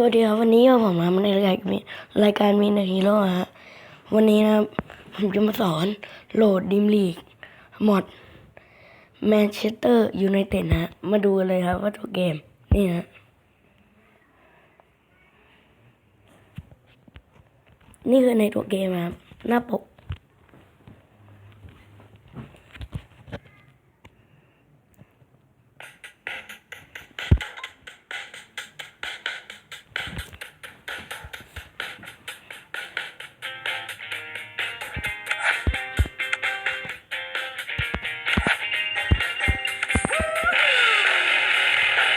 สวัสดีครับวันนี้ผมมาในรายการมีรายการมีในฮีโร่ฮะวันนี้นะครับผมจะมาสอนโหลดดิมลีกมอดแมนเชสเตอร์ยูไนเต็ดนะฮะมาดูเลยครับว่าตัวเกม นี่นะนี่คือในตัวเกมนะครับหน้าปก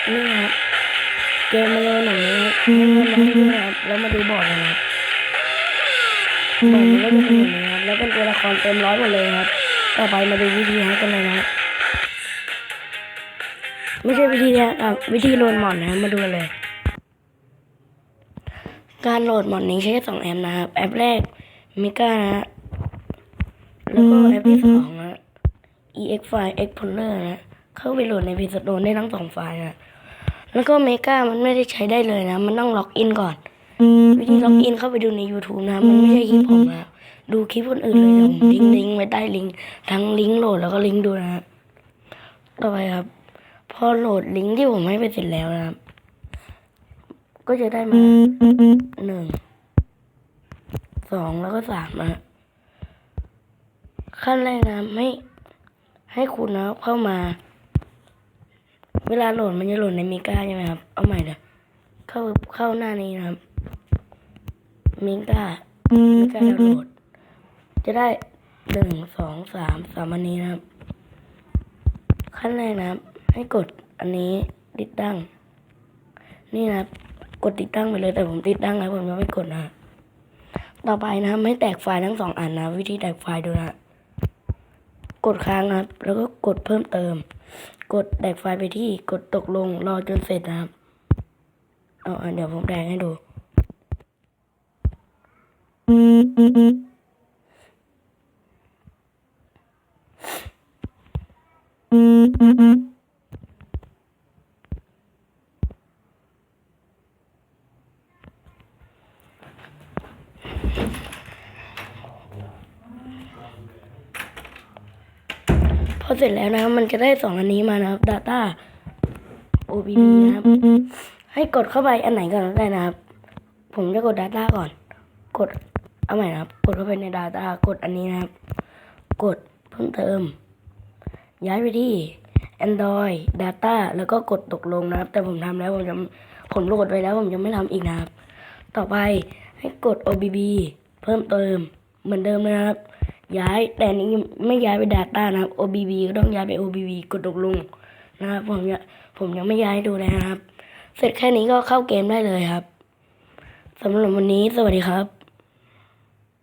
นี่ครับเกมมาเลยหนังนี้ครับให้เพื่อนมาให้ดูนะครับแล้วมาดูบอร์ดกันนะครับบอร์ดมันก็จะเป็นอย่างนี้ครับแล้วเป็นตัวละครเต็มร้อยหมดเลยครับ ต่อไปมาดูวิธีแฮกกันเลยนะไม่ใช่วิธีแฮกวิธีโหลดมอดนะมาดูเลย การโหลดมอดนี้ใช้สองแอปนะครับ แอปแรกมิก้านะแล้วก็แอปที่สองนะ ex file explorer นะ เข้าไปโหลดในพีสโตนได้ทั้งสองไฟล์นะ แล้วก็เมกามันไม่ได้ใช้ได้เลยนะ มันต้องล็อกอินก่อนวิธีล็อกอินเข้าไปดูใน YouTube นะ มันไม่ใช่คลิปผมนะดูคลิปคนอื่นเลยเดี๋ยวผมทิ้งลิงก์ไว้ใต้ลิงก์ทั้งลิงก์โหลดแล้วก็ลิงก์ดูนะฮะต่อไปครับ พอโหลดลิงก์ที่ผมให้ไปเสร็จแล้วนะครับ ก็จะได้มาหนึ่งสองแล้วก็สามนะขั้นแรกนะไม่ให้คุณนะครับเข้ามา เวลาโหลดมันจะโหลดในมิก้าใช่ไหมครับ เอาใหม่เดี๋ยวเข้าเข้าหน้านี้นะครับมิก้ามิก้าโหลด จะได้หนึ่งสองสามสามอันนี้นะครับ ขั้นแรกนะครับ ให้กดอันนี้ติดตั้ง นี่นะครับ กดติดตั้งไปเลยแต่ผมติดตั้งแล้วผมยังไม่กดนะ ต่อไปนะครับไม่แตกไฟล์ทั้งสองอันนะ วิธีแตกไฟล์ดูนะ กดค้างนะครับ แล้วก็กดเพิ่มเติม กดแดกไฟล์ไปที่กดตกลงรอจนเสร็จนะครับเอาเดี๋ยวผมแดกให้ดู อเสร็จแล้วนะครับ มันจะได้สองอันนี้มานะครับ Data OBD นะครับ ให้กดเข้าไปอันไหนก่อนได้นะครับ ผมจะกด Data ก่อน กดเอาใหม่นะครับ กดเข้าไปใน Data กดอันนี้นะครับ กดเพิ่มเติม ย้ายไปที่ Android Data แล้วก็กดตกลงนะครับ แต่ผมทำแล้วผมจะผมโหลดไว้แล้วผมจะไม่ทำอีกนะครับ ต่อไปให้กด OBB เพิ่มเติมเหมือนเดิมนะครับ ย้ายแต่นี้ไม่ย้ายไป Data นะครับ OBB ก็ต้องย้ายไป OBB กดตกลงนะครับผมจะผมยังไม่ย้ายดูเลยนะครับ เสร็จแค่นี้ก็เข้าเกมได้เลยครับสำหรับวันนี้สวัสดีครับ